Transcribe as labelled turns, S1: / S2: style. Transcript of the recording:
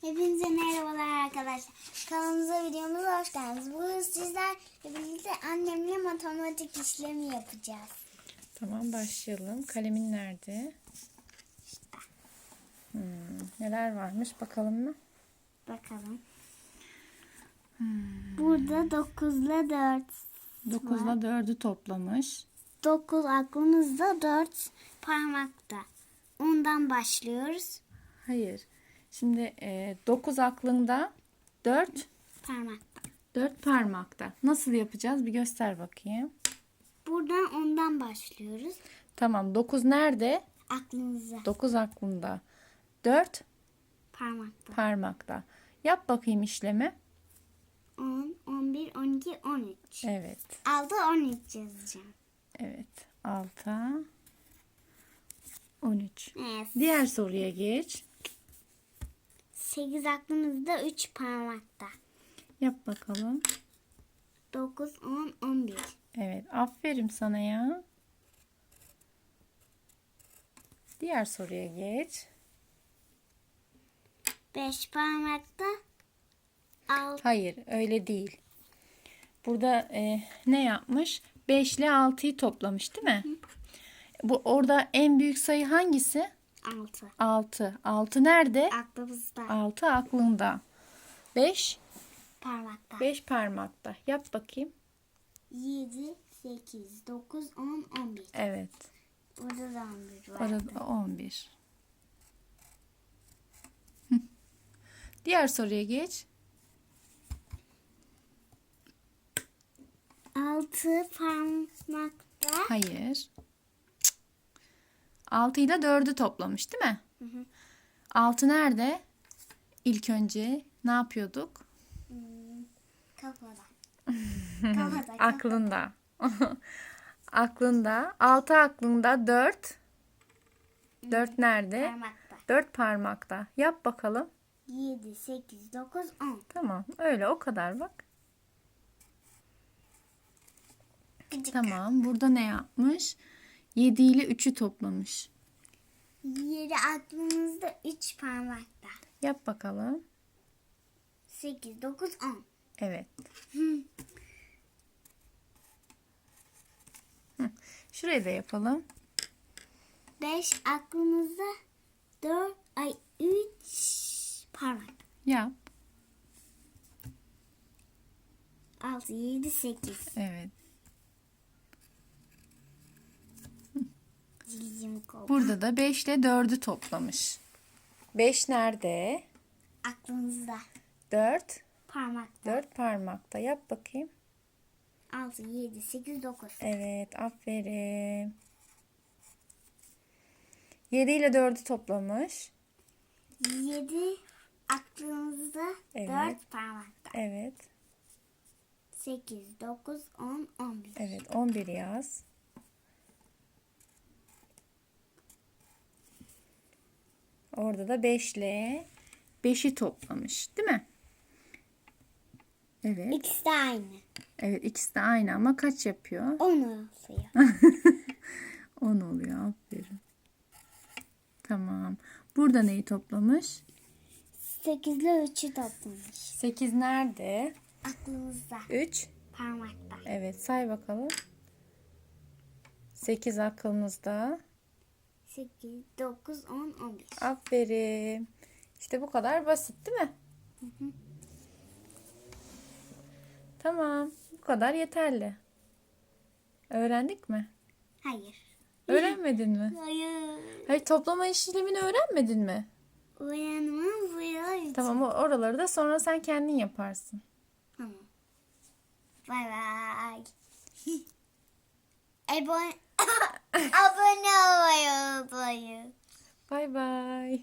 S1: Hepinize merhabalar arkadaşlar. Kanalımıza videomuza hoş geldiniz. Bugün sizlerle birlikte annemle matematik işlemi yapacağız.
S2: Tamam başlayalım. Kalemin nerede? Hmm, neler varmış bakalım mı?
S1: Bakalım. Burada 9 ile 4.
S2: 9 ile 4'ü toplamış.
S1: 9 aklımızda 4 parmakta. Ondan başlıyoruz.
S2: Hayır. Şimdi 9 aklında 4
S1: Parmakta.
S2: 4 parmakta. Nasıl yapacağız? Bir göster bakayım.
S1: Buradan ondan başlıyoruz.
S2: Tamam 9 nerede?
S1: Aklımıza
S2: 9 aklında. 4
S1: parmakta.
S2: parmakta. Yap bakayım işlemi.
S1: 10, 11, 12, 13.
S2: Evet.
S1: 6, 13 yazacağım.
S2: Evet. 6 13.
S1: Evet.
S2: Diğer soruya geç.
S1: 8 aklımızda 3 parmakta.
S2: Yap bakalım.
S1: 9, 10, 11.
S2: Evet, aferin sana ya. Diğer soruya geç.
S1: 5 parmakta 6.
S2: Hayır, öyle değil. Burada e, ne yapmış? 5 ile 6'yı toplamış, değil mi? Bu orada en büyük sayı hangisi?
S1: 6.
S2: 6. 6 nerede?
S1: Aklımızda
S2: 6 aklında. 5
S1: parmakta.
S2: 5 parmakta. Yap bakayım.
S1: 7, 8, 9, 10, 11.
S2: Evet.
S1: Burada da 11 var.
S2: Orada 11. Hı. Diğer soruya geç.
S1: 6 parmakta
S2: Hayır. 6 ile 4'ü toplamış değil mi?
S1: Hı hı.
S2: 6 nerede? İlk önce ne yapıyorduk?
S1: kafada. kafada. kafada.
S2: Aklında. aklında. 6 aklında 4. 4 nerede?
S1: Parmakta.
S2: 4 parmakta. Yap bakalım.
S1: 7, 8, 9, 10.
S2: Tamam. Öyle o kadar bak.
S1: Gıcık.
S2: Tamam. Burada ne yapmış? 7 ile 3'ü toplamış.
S1: 7 aklımızda 3 parmakta.
S2: Yap bakalım.
S1: 8, 9, 10.
S2: Evet. Hı. Şurayı da yapalım.
S1: 5 aklımızda 4 ay 3 parmak.
S2: Yap.
S1: 6 7 8.
S2: Evet. Burada da 5 ile 4'ü toplamış. 5 nerede?
S1: Aklımızda
S2: 4.
S1: parmakta.
S2: 4 parmakta. Yap bakayım.
S1: 6 7 8 9.
S2: Evet. Aferin. 7 ile 4'ü toplamış.
S1: 7 aklımızda
S2: Evet.
S1: 4 parmakta.
S2: Evet.
S1: 8 9 10 11.
S2: Evet. 11 yaz. Orada da 5 ile 5'i toplamış. Değil mi? Evet.
S1: İkisi de aynı.
S2: Evet ikisi de aynı ama kaç yapıyor?
S1: 10 oluyor.
S2: 10 oluyor. Aferin. Tamam. Burada neyi toplamış?
S1: 8 ile 3'ü toplamış.
S2: 8 nerede?
S1: Aklımızda
S2: 3.
S1: parmakta.
S2: Evet say bakalım. 8 aklımızda.
S1: 8 9 10 11.
S2: Aferin. İşte bu kadar basit değil mi? Tamam. Bu kadar yeterli. Öğrendik mi?
S1: Hayır.
S2: Öğrenmedin mi?
S1: Hayır.
S2: Hayır toplama işlemini öğrenmedin mi?
S1: Uyanmam buraya.
S2: Tamam oraları da sonra sen kendin yaparsın.
S1: Tamam. Bay bay. Abone, abone olmayı unutmayın.
S2: Bay bay.